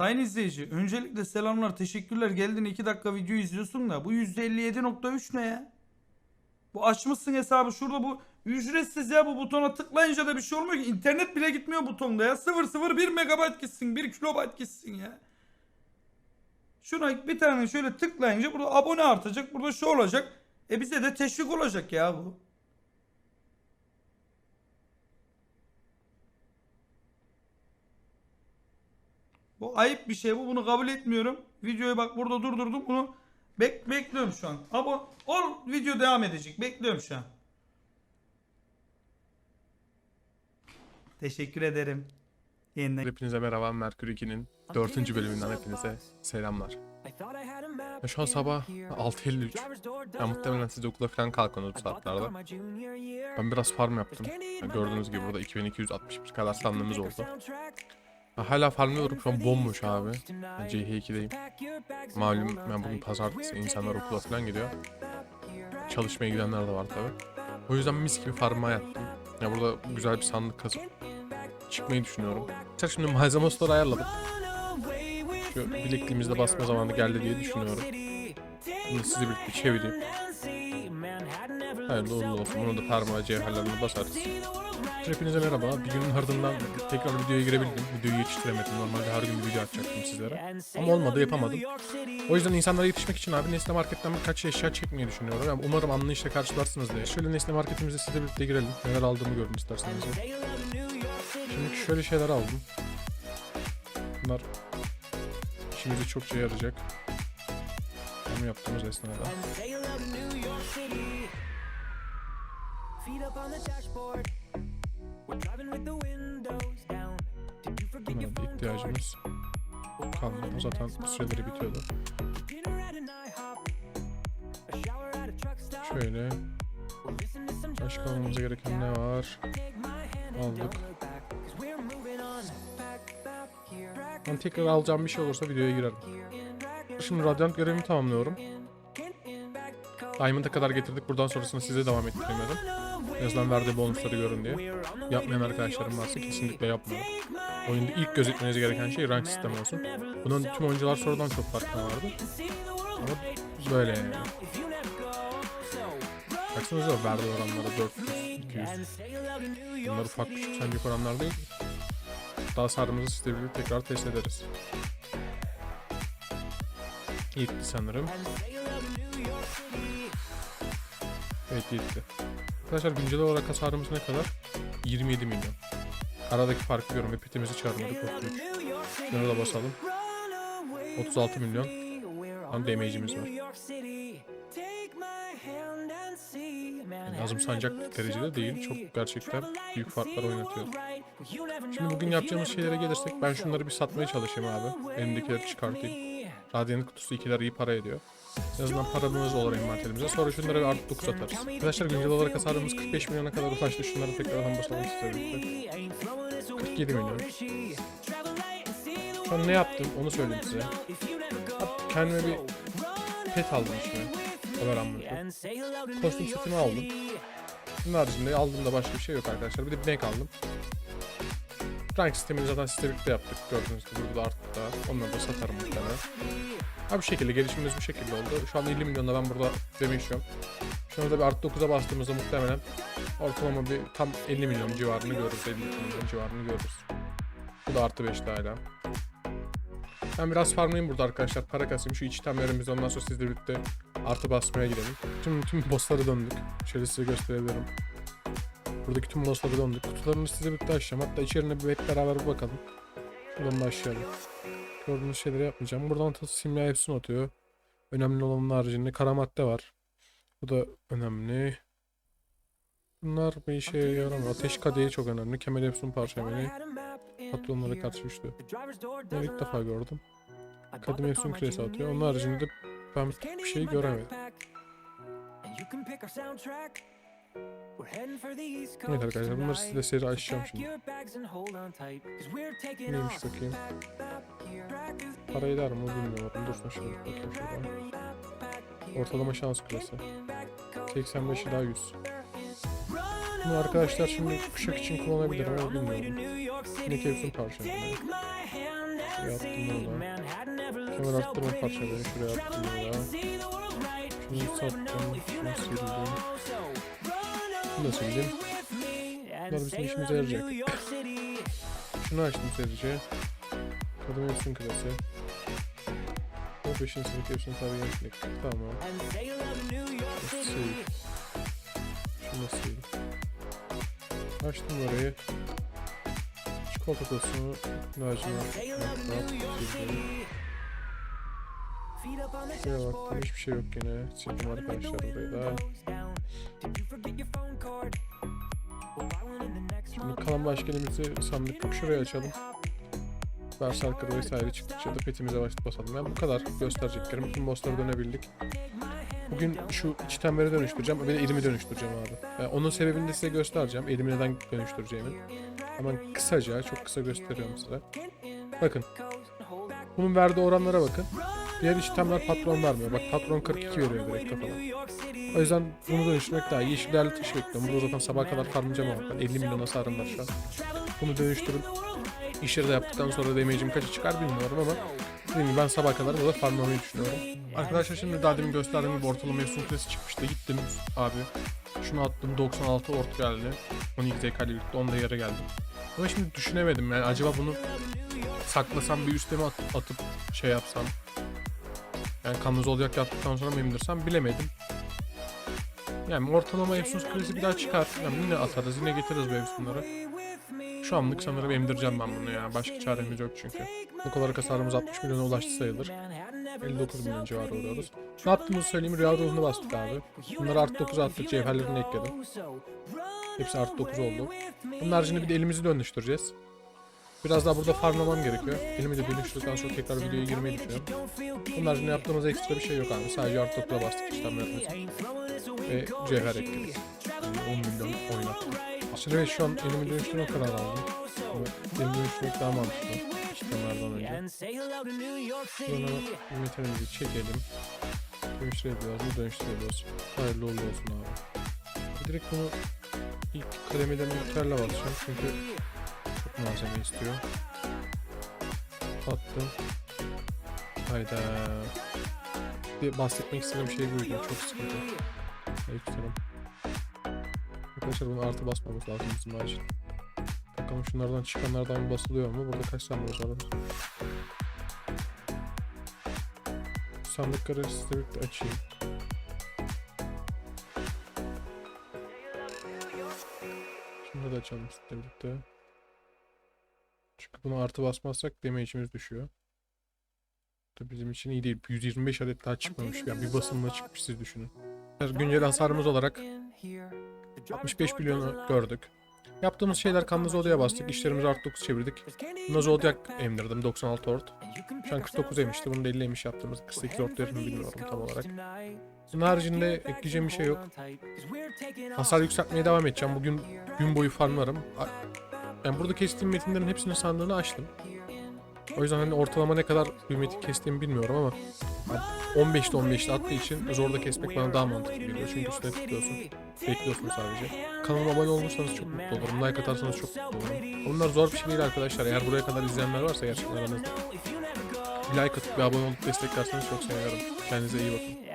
Sayın izleyici öncelikle selamlar teşekkürler geldin 2 dakika video izliyorsun da bu %57.3 ne ya? Bu açmışsın hesabı şurada bu ücretsiz ya bu butona tıklayınca da bir şey olmuyor ki internet bile gitmiyor butonda ya 001 megabayt gitsin 1 kilobayt gitsin ya. Şuna bir tane şöyle tıklayınca burada abone artacak burada şu olacak e bize de teşvik olacak ya bu. Bu ayıp bir şey bu. Bunu kabul etmiyorum. Videoyu bak burada durdurdum. Bunu bek bekliyorum şu an. Ama ol video devam edecek. Bekliyorum şu an. Teşekkür ederim. Yeniden. Hepinize merhaba Merkür 2'nin 4. bölümünden hepinize selamlar. Ya şu an sabah 6.53. Ya muhtemelen siz okula falan kalkıyorsunuz bu saatlerde. Ben biraz farm yaptım. Ya gördüğünüz gibi burada 2261 kadar sandığımız oldu. Ya hala farmlıyorum şu an bomboş abi. Ya CH2'deyim. Malum ben bugün pazartesi insanlar okula falan gidiyor. Çalışmaya gidenler de var tabi. O yüzden mis gibi farma yattım. Ya burada güzel bir sandık kasıp çıkmayı düşünüyorum. Mesela Şimdi malzeme store ayarladım. Şu bilekliğimizde basma zamanı geldi diye düşünüyorum. Bunu sizi birlikte çevireyim. Hayırlı uğurlu olsun. Bunu da parmağı cevherlerini basarız. Hepinize merhaba. Bir günün ardından tekrar videoya girebildim. Videoyu yetiştiremedim. Normalde her gün bir video atacaktım sizlere. Ama olmadı yapamadım. O yüzden insanlara yetişmek için abi Nesne Market'ten birkaç eşya çekmeyi düşünüyorum. Yani umarım anlayışla karşılarsınız diye. Şöyle Nesne Market'imize sizle birlikte girelim. Neler aldığımı görün isterseniz. Şimdi şöyle şeyler aldım. Bunlar işimize çokça yarayacak. Bunu yaptığımız esnada. Buna da ihtiyacımız kalmadı. Zaten süreleri bitiyordu. Şöyle. Başka almamıza gereken ne var? Aldık. Ben tekrar alacağım bir şey olursa videoya girerim. Şimdi radyant görevimi tamamlıyorum. Diamond'a kadar getirdik. Buradan sonrasını size devam ettiremedim. En azından verdiği bonusları görün diye. Yapmayan arkadaşlarım varsa kesinlikle yapmayın. Oyunda ilk gözetmeniz gereken şey rank sistemi olsun. Bunun tüm oyuncular sonradan çok farkına vardı. Ama böyle yani. Baksanıza verdi oranlara 400, 200. Bunlar ufak küçük sancak oranlar değil. Daha sarımızı birlikte tekrar test ederiz. Yetti sanırım. Evet yetti. Arkadaşlar güncel olarak hasarımız ne kadar? 27 milyon. Aradaki farkı görün ve pitimizi çağırmadık 33. Şuna da basalım. 36 milyon. Tam damage'imiz var. Yani azımsanacak derecede değil. Çok gerçekten büyük farklar oynatıyor. Şimdi bugün yapacağımız şeylere gelirsek ben şunları bir satmaya çalışayım abi. Elimdekileri çıkartayım. Radyanın kutusu ikiler iyi para ediyor. En azından paramız olur envanterimize. Sonra şunlara bir artı 9 atarız. Arkadaşlar güncel olarak hasarımız 45 milyona kadar ulaştı. Şunları tekrardan basalım birlikte. 47 milyon. Şu an ne yaptım onu söyleyeyim size. Kendime bir pet aldım içine. Haber amına Kostüm setimi aldım. Bunun haricinde aldığımda başka bir şey yok arkadaşlar. Bir de binek aldım. Rank sistemini zaten sizle yaptık. Gördüğünüz gibi burada arttı da. Onları da satarım muhtemelen. Ha bu şekilde gelişimimiz bu şekilde oldu. Şu an 50 milyonda ben burada demişiyorum. Şunu da bir artı 9'a bastığımızda muhtemelen ortalama bir tam 50 milyon civarını görürüz. 50 milyon civarını görürüz. Bu da artı 5 hala. Ben biraz farmlayayım burada arkadaşlar. Para kasayım şu içtenlerimizi ondan sonra sizle birlikte artı basmaya gidelim. Tüm, tüm bosslara döndük. Şöyle size gösterebilirim. Buradaki tüm bosslara döndük. Kutularını size birlikte açacağım. Hatta içerine bir hep beraber bakalım. Şuradan başlayalım. Gördüğünüz şeyleri yapmayacağım. Buradan da simya hepsini atıyor. Önemli olanın haricinde kara madde var. Bu da önemli. Bunlar bir işe yaramıyor. Ateş kadehi çok önemli. Kemal Efsun parçamayı patronlara karşı güçlü. Bunu ilk defa gördüm. Kadim Efsun küresi atıyor. Onun haricinde ben bir şey göremedim. Evet arkadaşlar bunları size seri açacağım şimdi. Neymiş bakayım. Parayı der mi bilmiyorum. Dursun şimdi bakayım şuradan. Ortalama şans kulesi. 85 ila 100. Bunu arkadaşlar şimdi kuşak için kullanabilirim ama bilmiyorum. Ne kevsun parçalarını. Yaptım bunu da. Kemer arttırma parçaları şuraya attım bunu da. Şunu sattım. Şunu sildim. Şunu da sildim. Bunlar bizim işimize yarayacak. Şunu açtım sadece. Kadın olsun klası. O 5. sınıf hepsini tabi gençlik. Tamam. Sil. Şunu sil. Açtım orayı. Çikolata tosunu lacivert. Sildim. Şuraya baktım hiçbir şey yok yine. Sildim arkadaşlar burayı da. Şimdi kalan başka elimizi sandık yok. Şuraya açalım. Berserker vesaire çıktıkça da petimize basalım. Ben bu kadar göstereceklerim. Bütün bosslara dönebildik. Bugün şu çitemleri dönüştüreceğim. Bir de elimi dönüştüreceğim abi. Yani onun sebebini de size göstereceğim. Elimi neden dönüştüreceğimi. Ama kısaca, çok kısa gösteriyorum size. Bakın. Bunun verdiği oranlara bakın. Diğer işlemler patron vermiyor. Bak patron 42 veriyor direkt kafana. O yüzden bunu dönüştürmek daha iyi. Yeşil değerli taşı bekliyorum. Burada zaten sabah kadar farmlayacağım ama ben 50 milyon hasarım var şu an. Bunu dönüştürüp işleri de yaptıktan sonra damage'im kaça çıkar bilmiyorum ama dediğim gibi ben sabah kadar burada farmlamayı düşünüyorum. Arkadaşlar şimdi daha demin gösterdiğim gibi ortalama efsun kulesi çıkmıştı. Gittim abi. Şunu attım 96 ort geldi. 12 ZK ile birlikte 10 da yere geldim. Ama şimdi düşünemedim yani acaba bunu saklasam bir üsteme at- atıp şey yapsam. Yani kanlı zolyak yaptıktan sonra mı indirsem bilemedim. Yani ortalama Efsun's Kulesi bir daha çıkar. Yani yine atarız, yine getiririz bu Efsun'ları. Şu anlık sanırım emdireceğim ben bunu ya. Başka çaremiz yok çünkü. Bu kadar hasarımız 60 milyona ulaştı sayılır. 59 milyon civarı oluyoruz. Ne yaptığımızı söyleyeyim. Rüya ruhunu bastık abi. Bunları artı 9 attık. Cevherlerini ekledim. Hepsi artı 9 oldu. Bunun haricinde bir de elimizi dönüştüreceğiz. Biraz daha burada farmlamam gerekiyor. Elimi de dönüştürdükten sonra tekrar videoya girmeyi düşünüyorum. Bunun haricinde yaptığımız ekstra bir şey yok abi. Sadece artı 9'a bastık işlemlerimizi. Ve cevher ekledik. Yani 10 milyon oynattım. Şimdi evet, şu an elimi dönüştürme kararı aldım. Evet, elimi dönüştürmek daha mantıklı. İşlemlerden önce. Sonra metalimizi çekelim. Dönüştürebiliyoruz mu? Dönüştürebiliyoruz. Hayırlı uğurlu olsun abi. Direkt bunu ilk kademeden miktarla basacağım çünkü malzeme istiyor. Attım. Hayda. Bir bahsetmek istediğim şey buydu. Çok sıkıntı. Aleykümselam. Arkadaşlar bunu artı basmamız lazım bizim acil. Bakalım şunlardan çıkanlardan basılıyor mu? Burada kaç tane var? Sandıkları size bir açayım. Şunu da açalım sizinle birlikte. Bunu artı basmazsak damage'imiz düşüyor. Tabii bizim için iyi değil. 125 adet daha çıkmamış. Yani bir basımla çıkmış siz düşünün. Güncel hasarımız olarak 65 milyonu gördük. Yaptığımız şeyler kanlı zodya bastık. İşlerimizi artı 9 çevirdik. Buna zodyak emdirdim 96 ort. Şu an 49 emişti. Bunu da 50 emiş yaptığımız 48 ort yerini bilmiyorum tam olarak. Bunun haricinde ekleyeceğim bir şey yok. Hasar yükseltmeye devam edeceğim. Bugün gün boyu farmlarım. Yani burada kestiğim metinlerin hepsinin sandığını açtım. O yüzden hani ortalama ne kadar bir metin kestiğimi bilmiyorum ama yani 15'te 15'te attığı için zorda kesmek bana daha mantıklı geliyor. Çünkü üstüne tıklıyorsun. Bekliyorsun sadece. Kanalıma abone olursanız çok mutlu olurum. Like atarsanız çok mutlu olurum. Bunlar zor bir şey değil arkadaşlar. Eğer buraya kadar izleyenler varsa gerçekten aranızda. Bir like atıp bir abone olup desteklerseniz çok sevinirim. Kendinize iyi bakın.